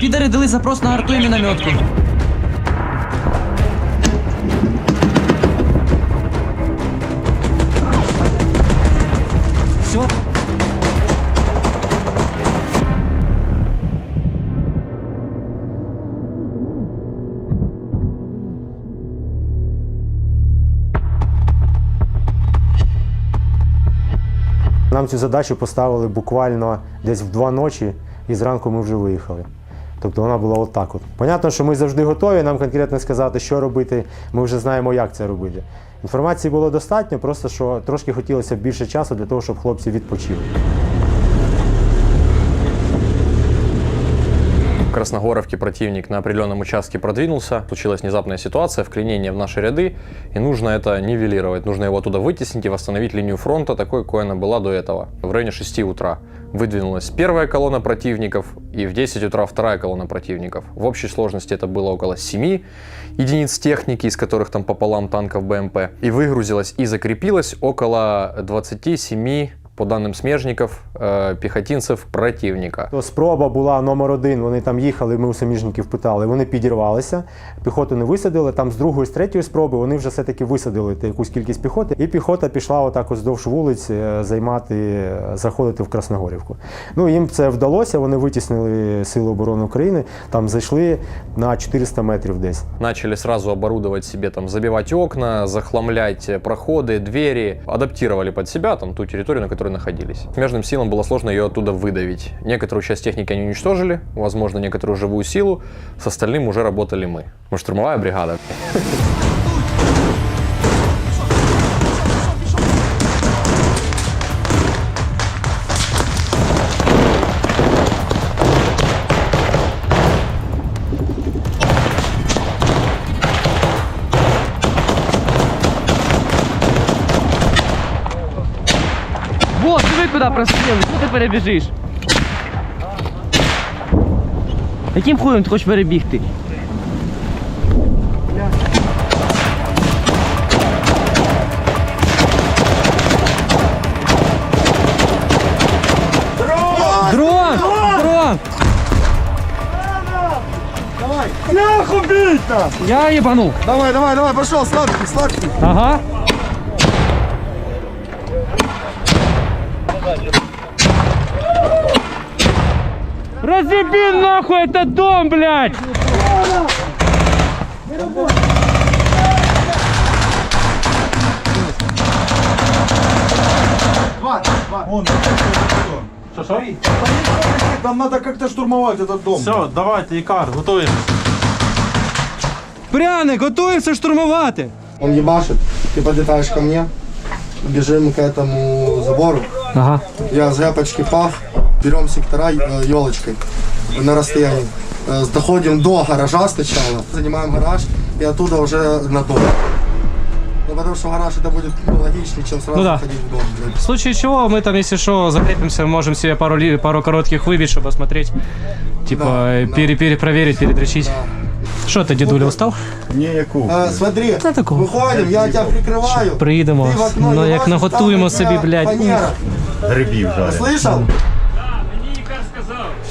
Підари дали запрос на арту і мінометку. Нам цю задачу поставили буквально десь в два ночі, і зранку ми вже виїхали. Тобто вона була отак. От. Понятно, що ми завжди готові нам конкретно сказати, що робити. Ми вже знаємо, як це робити. Інформації було достатньо, просто що трошки хотілося б більше часу для того, щоб хлопці відпочили. В Красногоровке противник на определенном участке продвинулся, случилась внезапная ситуация, вклинение в наши ряды, и нужно это нивелировать. Нужно его оттуда вытеснить и восстановить линию фронта такой, какой она была до этого. В районе 6 утра Выдвинулась первая колонна противников, и в 10 утра вторая колонна противников. В общей сложности это было около 7 единиц техники, из которых там пополам танков БМП. И выгрузилось и закрепилось около 27 по данным смежников, э, пехотинцев противника. То спроба була номер один. Вони там їхали, ми у саміжників питали. Вони підірвалися, піхоту не висадили. Там з другої, з третьої спроби вони вже все-таки висадили та якусь кількість піхоти. І піхота пішла отак вздовж вулиць е, займати, е, заходити в Красногорівку. Ну їм це вдалося. Вони витіснили Сили оборони України. Там зайшли на 400 метрів десь. Начали сразу оборудовать себе, там, забивать окна, захламлять э, проходы, двери. Адаптировали под себя там, ту территорию, на которой Находились. Смежным силам было сложно ее оттуда выдавить. Некоторую часть техники они уничтожили, возможно, некоторую живую силу. С остальным уже работали мы. Мы штурмовая бригада. куди простріли, що ти перебіжиш? Яким хуєм ти хочеш перебігти? Дрон! Дрон! Нахуй бить-то! Я ебанул. Давай, давай, давай, пошел, сладкий, сладкий. Ага. Разъеби нахуй этот дом, блядь! Там надо как-то штурмовать этот дом. Все, давайте, Ікар, готуємось. Пряник, готуємося штурмувати. Он ебашит, ты подлетаешь ко мне, бежим к этому забору. Ага. Я с гэпочки пах, берем сектора елочкой на расстоянии. Э, Доходим до гаража сначала, занимаем гараж и оттуда уже на дом. Ну, потому что гараж это будет ну, логичнее, чем сразу Ну да. ходить в дом. блядь. В случае чего мы там, если что, закрепимся, можем себе пару, ли- пару коротких выбить, чтобы осмотреть. Типа, Да, э, да. пере, перепроверить, передрочить. Что ты, дедуля, устал? Э, смотри, Та такого. выходим, я тебя прикрываю. Приїдемо. Ти в окно Ну, як їбашиш, наготуємо там собі, така блядь. фанера. Грибів жарять. Слышал?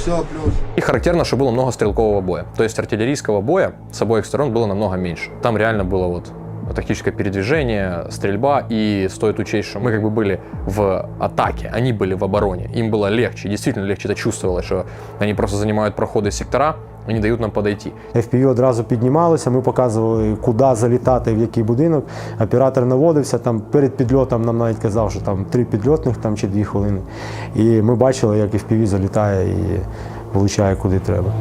Все, плюс. И характерно, что было много стрелкового боя. То есть артиллерийского боя с обоих сторон было намного меньше. Там реально было вот тактическое передвижение, стрельба, и стоит учесть, что мы как бы были в атаке, они были в обороне. Им было легче, действительно легче это чувствовалось, что они просто занимают проходы сектора и не дають нам подойти. FPV одразу піднімалося, ми показували, куди залітати, в який будинок. Оператор наводився, там перед підльотом нам навіть казав, що там три підльотних там, чи дві хвилини. І ми бачили, як FPV залітає і влучає куди треба.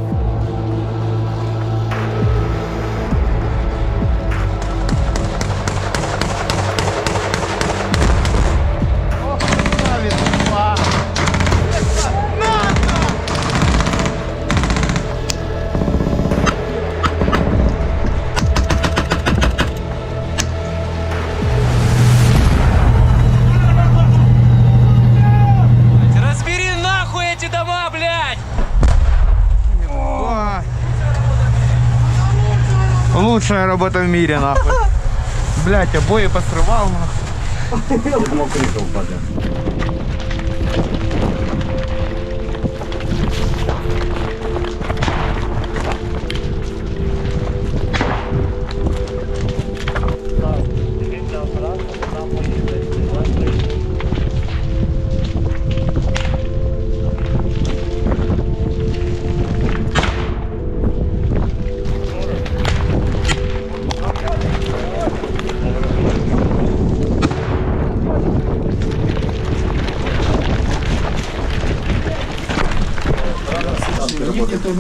Лучшая работа в мире, нахуй. Блять, обои посрывал, нахуй.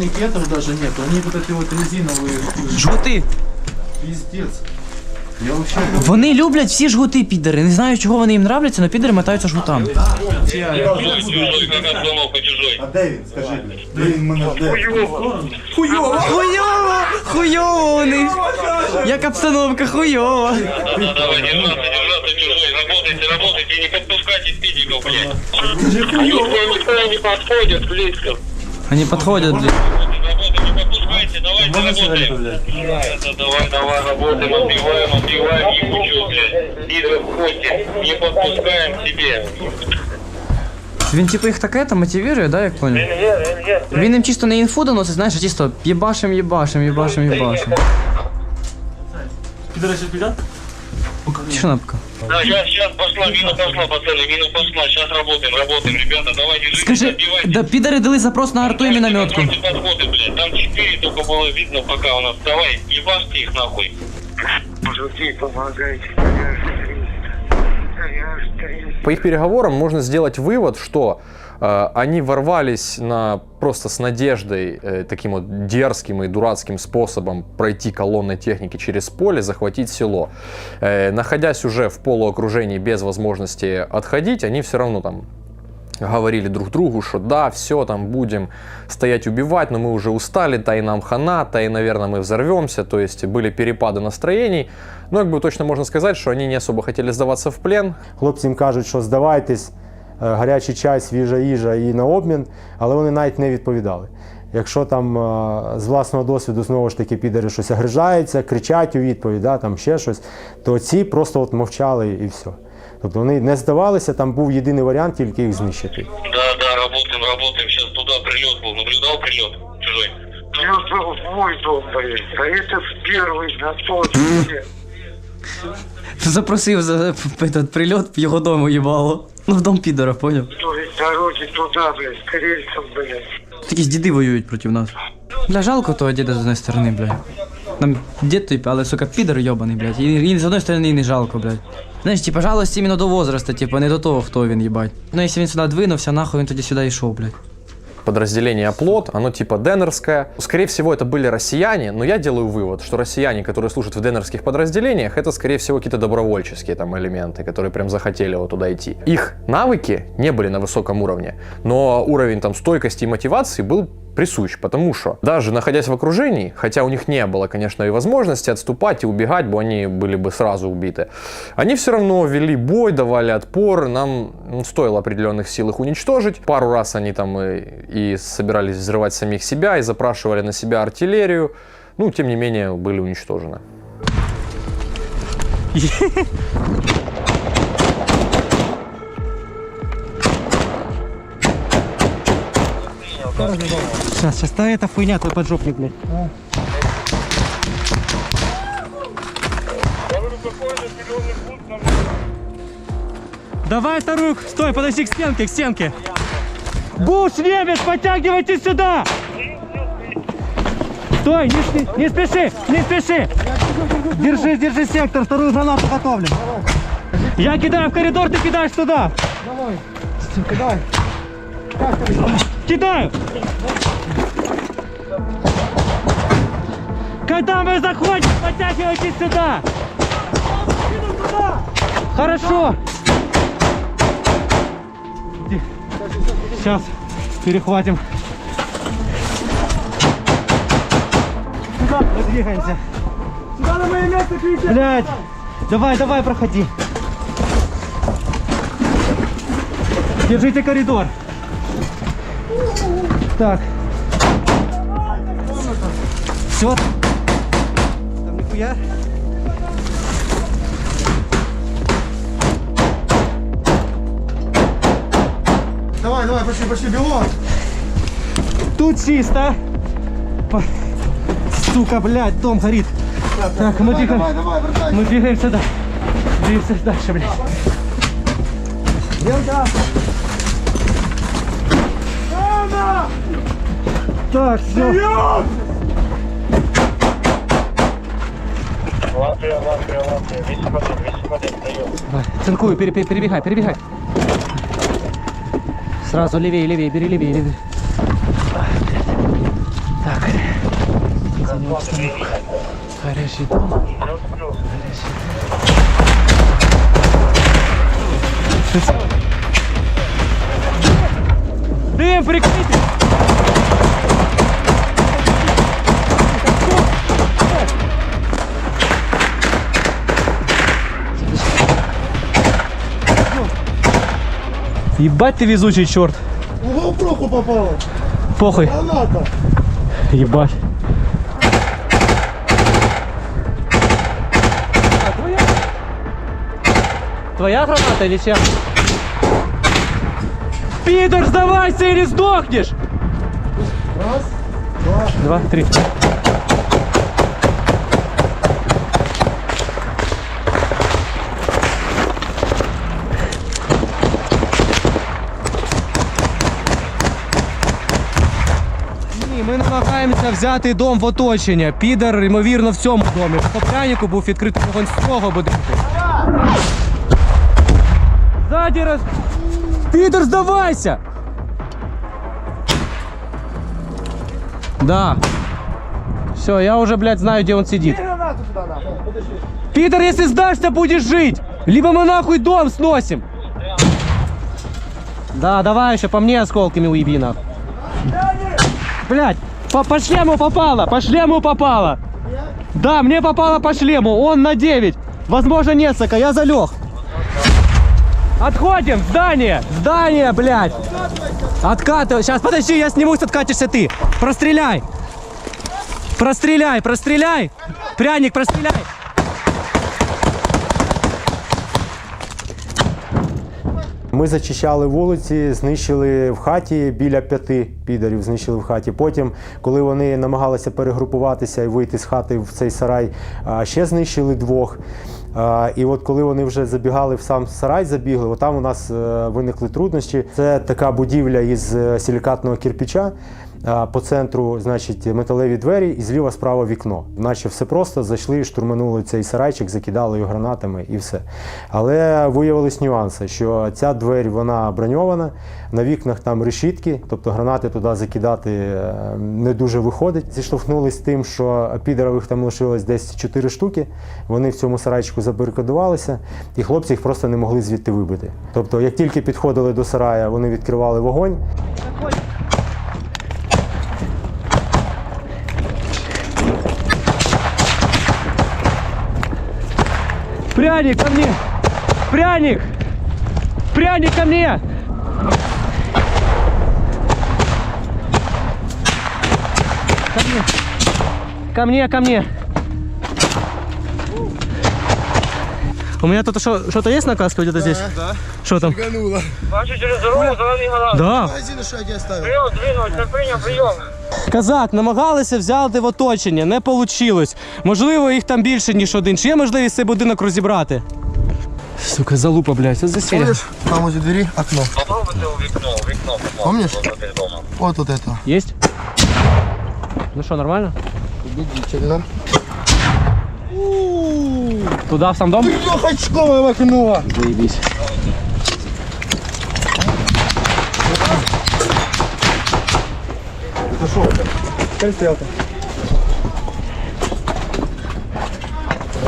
Турникетов даже нету, они вот эти вот резиновые, Жгути. пиздец. Я вообще... Вони люблять всі жгути підери. Не знаю, чого вони їм нравляться, але підери мотаються жгутами. А де він, скажи? Де він мене де? Хуйово! Хуйово! Хуйово у них! Як обстановка хуйова! Давай, держаться, держаться, чужой. Работайте, работайте, не подпускайте спидиков, блядь. Никто не подходит близко. Они подходят, блядь. Работайте, не подпускайте, давайте работаем. Это давай, давай, работаем, отбиваем, отбиваем, ебучу, блядь. И заходите, не подпускаем к себе. Він типу їх таке там мотивує, да, як понял? Він їм чисто не інфу доносить, знаєш, а чисто єбашим, єбашим, єбашим, єбашим. Шнапка. Да, сейчас, сейчас пошла, мина пошла, пацаны, мина пошла, сейчас работаем, работаем, ребята, давайте, держитесь, Скажи, отбивайте. да підари дали запрос на арту і мінометку. Контрольные подходы, блядь, там четыре только было видно пока у нас. Давай, ебашьте их нахуй. Мужики, помогайте, я же я же По их переговорам можно сделать вывод, что э, они ворвались на просто с надеждой, э, таким вот дерзким и дурацким способом пройти колонной техники через поле, захватить село. Э, находясь уже в полуокружении без возможности отходить, они все равно там говорили друг другу, что да, все, там будем стоять убивать, но мы уже устали, та и нам хана, та и, наверное, мы взорвемся, то есть были перепады настроений. Но как бы точно можно сказать, что они не особо хотели сдаваться в плен, Хлопці їм кажуть, що здавайтесь, е, гарячий чай, свіжа їжа і на обмін, але вони навіть не відповідали. Якщо там е, з власного досвіду знову ж таки підери щось огрижаються, кричать у відповідь, да, там ще щось, то ці просто от мовчали і все. Тобто вони не здавалися, там був єдиний варіант тільки їх знищити. Да, да, работаем, работаем. Сейчас туда прилет был. Наблюдал прилет чужой? Плюс был мой дом, блин. А это первый на точке. Запросив за этот прильот в його дому їбало. Ну в дом підора, поняв? Дороги туда, блин, с рельсом. Якісь діди воюють проти нас. Бля, жалко того діда з одної сторони, бля. Нам дід той, але, сука, підер йобаний, блядь. І, і з одної сторони і не жалко, блядь. Знаєш, типа, жалость іменно до возраста, типа, не до того, хто він, їбать. Ну, якщо він сюди двинувся, нахуй він тоді сюди йшов, блядь. Подразделение «Оплот», оно типа денерское. Скорее всего, это были россияне, но я делаю вывод, что россияне, которые служат в денерских подразделениях, это, скорее всего, какие-то добровольческие там элементы, которые прям захотели вот туда идти. Их навыки не были на высоком уровне, но уровень там стойкости и мотивации был присущ, потому что даже находясь в окружении, хотя у них не было, конечно, и возможности отступать и убегать, бы они были бы сразу убиты, они все равно вели бой, давали отпор, нам ну, стоило определенных сил их уничтожить. Пару раз они там и, и собирались взрывать самих себя, и запрашивали на себя артиллерию, ну, тем не менее, были уничтожены. Сейчас, сейчас, да это хуйня, твой поджопник, блядь. Давай вторую, стой, подойди к стенке, к стенке. Буш, немец, подтягивайтесь сюда! Стой, не, не спеши, не спеши! Держи, держи сектор, вторую гранату готовлю. Я кидаю в коридор, ты кидаешь туда. Давай, кидай. Кидаю! Когда мы заходим, подтягивайтесь сюда! Хорошо! Сейчас перехватим. Сюда мы двигаемся. Сюда на мое место, Блять! Давай, давай, проходи. Держите коридор. Так. Все. Там нихуя. Давай, давай, пошли, пошли, бегом. Тут чисто. Сука, блядь, дом горит. Так, мы двигаем. Давай, давай. Мы двигаемся дальше. Двигаемся дальше, блядь. Так, все. Латвия, Латвия, Латвия. 8 один, 8 один, даем. Цинкую, пере- пере- перебегай, перебегай. Сразу левее, левее, бери левее, левее. Горячий дом. Дым, прикрытый! Ебать ты везучий черт. В GoPro попало. Похуй. Граната. Ебать. Твоя граната или чья? Пидор, сдавайся или сдохнешь! Раз, два, два три. взяти дом в оточення. Підер, ймовірно, в цьому домі. По прянику був відкритий вогонь з цього будинку. Ззаді роз... Підер, здавайся! Да. Все, я уже, блядь, знаю, где он сидит. Питер, если сдашься, будешь жить. Либо мы нахуй дом сносим. Да, давай еще по мне осколками уеби нахуй. Блять, по, по шлему попало, по шлему попало. Да, мне попало по шлему, он на 9. Возможно, сука, я залег. Отходим, здание, здание, блядь. Откатывай, сейчас, подожди, я снимусь, откатишься ты. Простреляй. Простреляй, простреляй. Пряник, простреляй. Ми зачищали вулиці, знищили в хаті біля п'яти підарів, знищили в хаті. Потім, коли вони намагалися перегрупуватися і вийти з хати в цей сарай, ще знищили двох. І от коли вони вже забігали в сам сарай, забігли, от там у нас е, виникли труднощі. Це така будівля із е, силікатного кирпича. По центру, значить, металеві двері і зліва справа вікно. Наче все просто зайшли, штурманули цей сарайчик, закидали його гранатами і все. Але виявились нюанси, що ця двері вона броньована, на вікнах там решітки, тобто гранати туди закидати е, не дуже виходить. Зіштовхнулись з тим, що підерових там лишилось десь 4 штуки. Вони в цьому сарайчику забарикадувалися, і хлопці їх просто не могли звідти вибити. Тобто, як тільки підходили до сарая, вони відкривали вогонь. Пряник ко мне! Пряник! Пряник ко мне! Ко мне! Ко мне, ко мне! У меня тут что- что-то есть на каске где-то здесь? Да. Что там? Бачу через дорогу, зелений гараж. Да. Магазин что я оставил? Прийом, двинуть, не прийняв, прийом. Казак, намагалися взяти в оточення, не вийшло. Можливо, їх там більше, ніж один. Чи є можливість цей будинок розібрати? Сука, залупа, блядь, це. Помнишь, там возле двери окно. Попробуйте у вікно, у вікно. Помнишь? попробуйте. Вот тут это. Есть? Ну что, нормально? Убедительно. Туда, в сам дом? Трехочковое в окно. Заебись. Стрелка.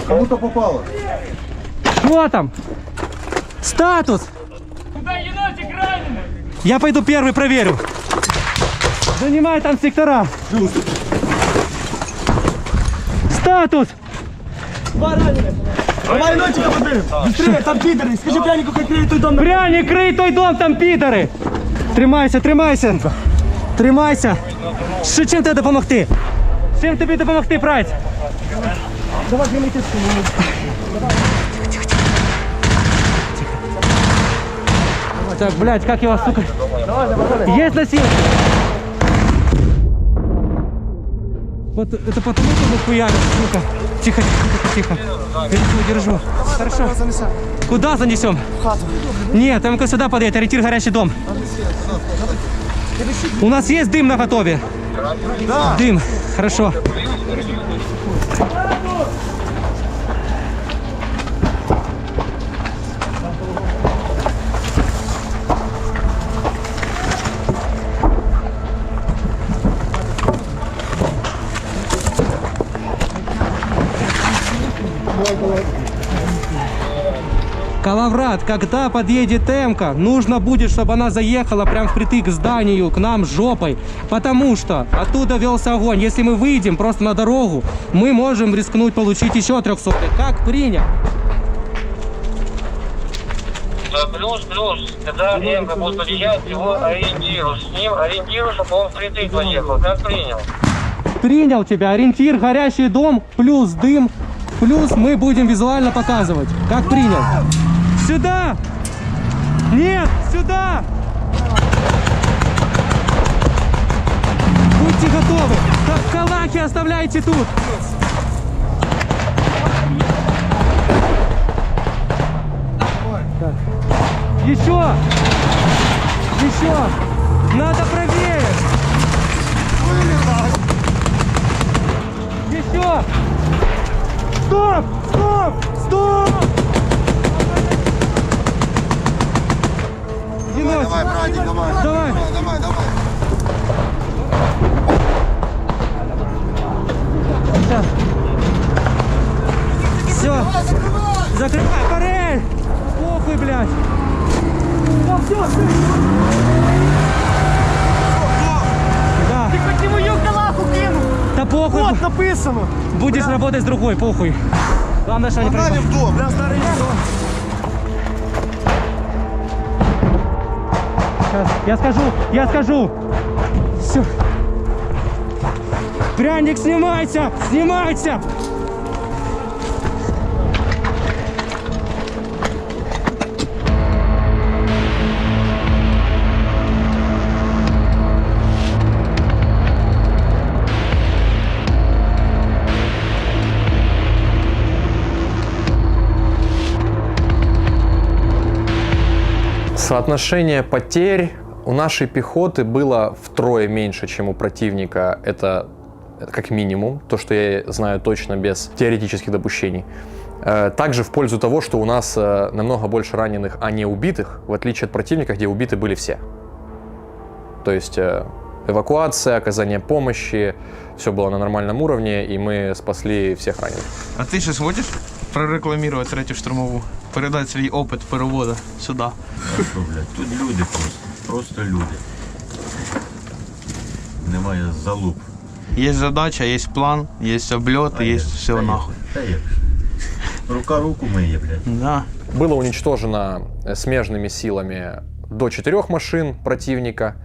Кому-то попало. Что там? Статус! Я пойду первый проверю. Занимай там сектора. Статус! Давай ночью подберем. Быстрее, там пидоры. Скажи прянику, как крыли той дом. Пряник, крий той дом, там підари! Тримайся, тримайся! Тримайся! Що чим тобі допомогти? Чим тобі допомогти, праць? Давай, гремите Так, блядь, как его, сука? Есть носилки? Вот это потому, что мы хуярим, сука. Тихо, тихо, тихо. Держу, держу. Хорошо. Куда занесем? В хату. Нет, там сюда подъедет, ориентир горящий дом. У нас есть дым на готове? Да. Дым, хорошо. Калаврат, когда подъедет Эмка, нужно будет, чтобы она заехала прям впритык к зданию, к нам жопой. Потому что оттуда велся огонь. Если мы выйдем просто на дорогу, мы можем рискнуть получить еще 300. Как принял? Да, плюс, плюс, когда Эмка будет подъезжать, его ориентируй. С ним ориентируй, чтобы он впритык поехал. Как принял? Принял тебя. Ориентир, горящий дом, плюс дым, плюс мы будем визуально показывать. Как принял? Сюда! Нет, сюда! Будьте готовы. Ка- Калахи оставляйте тут. Так. Еще! Еще! Надо правее! Еще! Стоп! Стоп! Стоп! Давай, давай, братик, давай. Давай. Давай, давай. Сейчас. Все. Закрывай, парель! Похуй, блядь. Все, все, Да. Ты хоть ему калаху кинул? Да похуй. Вот написано. Будешь работать с другой, похуй. Главное, что они проебали. в дом. Сейчас, я скажу, я скажу. Все. Пряник, снимайся! Снимайся! Соотношение потерь у нашей пехоты было втрое меньше, чем у противника. Это как минимум, то, что я знаю точно без теоретических допущений. Э, Также в пользу того, что у нас э, намного больше раненых, а не убитых, в отличие от противника, где убиты были все. То есть э, эвакуация, оказание помощи, все было на нормальном уровне, и мы спасли всех раненых. А ти ще згодиш прорекламувати третю штурмову? Передати свій опит переводу сюди. Що, блядь, тут люди просто. Просто люди. Немає залуп. Є задача, є план, є обльоти, є все нахуй. Та як? ж. Рука руку миє, блядь. Да. Было уничтожено э, смежными силами до четырех машин противника,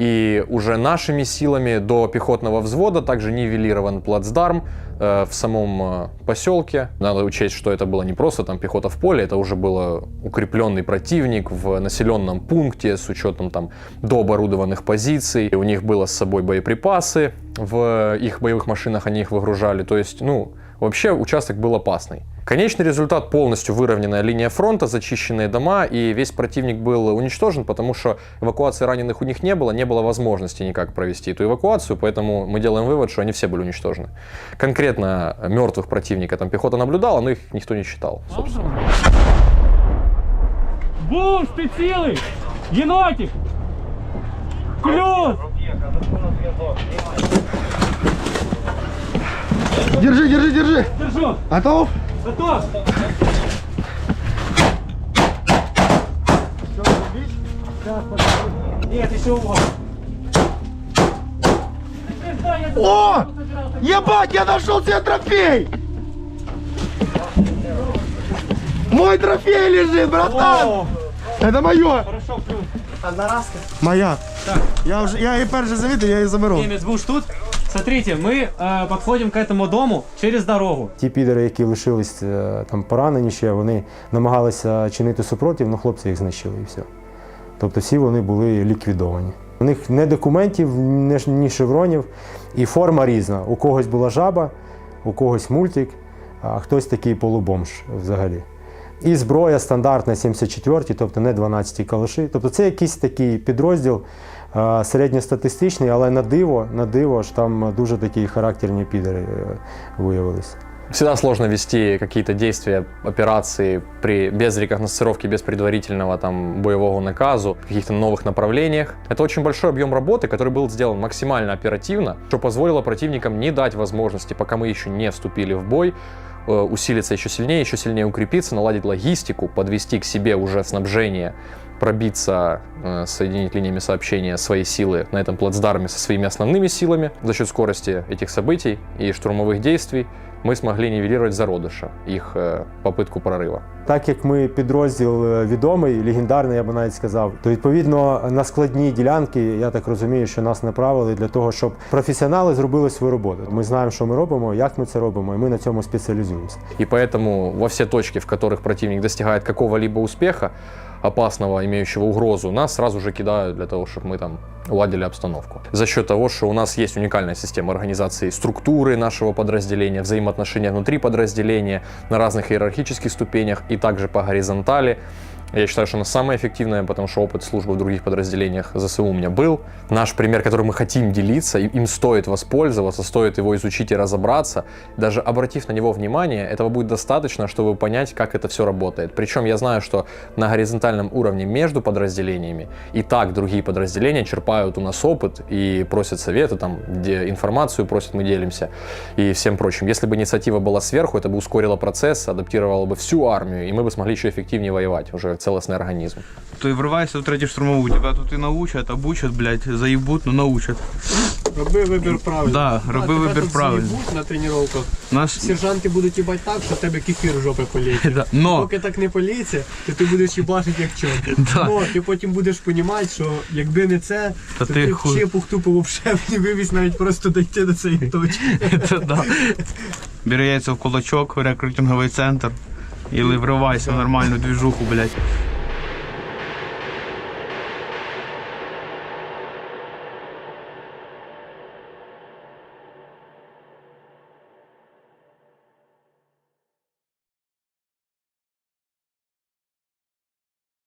и уже нашими силами до пехотного взвода также нивелирован плацдарм э, в самом э, поселке. Надо учесть, что это было не просто там пехота в поле, это уже был укрепленный противник в населенном пункте с учетом там дооборудованных позиций. И у них было с собой боеприпасы в их боевых машинах, они их выгружали. То есть, ну, вообще участок был опасный. Конечный результат полностью выровненная линия фронта, зачищенные дома, и весь противник был уничтожен, потому что эвакуации раненых у них не было, не было возможности никак провести эту эвакуацию, поэтому мы делаем вывод, что они все были уничтожены. Конкретно мертвых противника там пехота наблюдала, но их никто не считал. Бум, ты! Енотик! Плюс! Держи, держи, держи. Держу! Готов? Готов! Нет, еще вот. О! Ебать, я нашел себе трофей! Мой трофей лежит, братан! Это мое! Хорошо, плюс. Моя. Я уже, я и перший завидую, я ее заберу. Немец, будешь тут? Смотрите, мы э, подходим к этому дому через дорогу. Ті підери, які лишились е, там поранені ще, вони намагалися чинити супротив, але хлопці їх знищили і все. Тобто всі вони були ліквідовані. У них не документів, ні ш- ні шевронів, і форма різна. У когось була жаба, у когось мультик, а хтось такий полубомж взагалі. І зброя стандартна 74-ті, тобто не 12-ті калаші. Тобто це якийсь такий підрозділ е, середньостатистичний, але на диво, на диво ж там дуже такі характерні підери е, виявилися. Всегда сложно вести какие-то действия, операции при, без рекогносцировки, без предварительного там, боевого наказу, в каких-то новых направлениях. Это очень большой объем работы, который был сделан максимально оперативно, что позволило противникам не дать возможности, пока мы еще не вступили в бой, э, усилиться еще сильнее, еще сильнее укрепиться, наладить логистику, подвести к себе уже снабжение, пробиться, э, соединить линиями сообщения свои силы на этом плацдарме со своими основными силами. За счет скорости этих событий и штурмовых действий мы смогли нивелировать зародыша, их э, попытку прорыва. Так як ми підрозділ е, відомий, легендарний, я би навіть сказав, то відповідно на складні ділянки, я так розумію, що нас направили для того, щоб професіонали зробили свою роботу. Ми знаємо, що ми робимо, як ми це робимо, і ми на цьому спеціалізуємося. И поэтому во все точки, в которых противник достигает какого-либо успеха, опасного, имеющего угрозу, нас сразу же кидают для того, чтобы мы там уладили обстановку. За счет того, что у нас есть уникальная система организации структуры нашего подразделения, взаимоотношения внутри подразделения на разных иерархических ступенях и также по горизонтали. Я считаю, что она самая эффективная, потому что опыт службы в других подразделениях ЗСУ у меня был. Наш пример, которым мы хотим делиться, им стоит воспользоваться, стоит его изучить и разобраться. Даже обратив на него внимание, этого будет достаточно, чтобы понять, как это все работает. Причем я знаю, что на горизонтальном уровне между подразделениями и так другие подразделения черпают у нас опыт и просят советы, там, где информацию просят, мы делимся и всем прочим. Если бы инициатива была сверху, это бы ускорило процесс, адаптировало бы всю армию, и мы бы смогли еще эффективнее воевать, уже целостный организм. Ты врываешься в третью штурмовую, тебя тут и научат, обучат, блядь, заебут, но научат. Роби вибір правильно. Да, роби вибір правильно. на тренуваннях. Наш... Сержанти будуть їбать так, що в тебе кефір в жопи поліє. Да. Но, Поки так не політься, то ти будеш їбашити як чорт. Да. Ну, ти потім будеш розуміти, що якби не це, Та то ти ти хуй. чепух тупо вообще не вивіз навіть просто дойти до цієї точки. это да. Бери яйця в кулачок, рекрутинговий центр. І вривайся в нормальну движуху, блядь.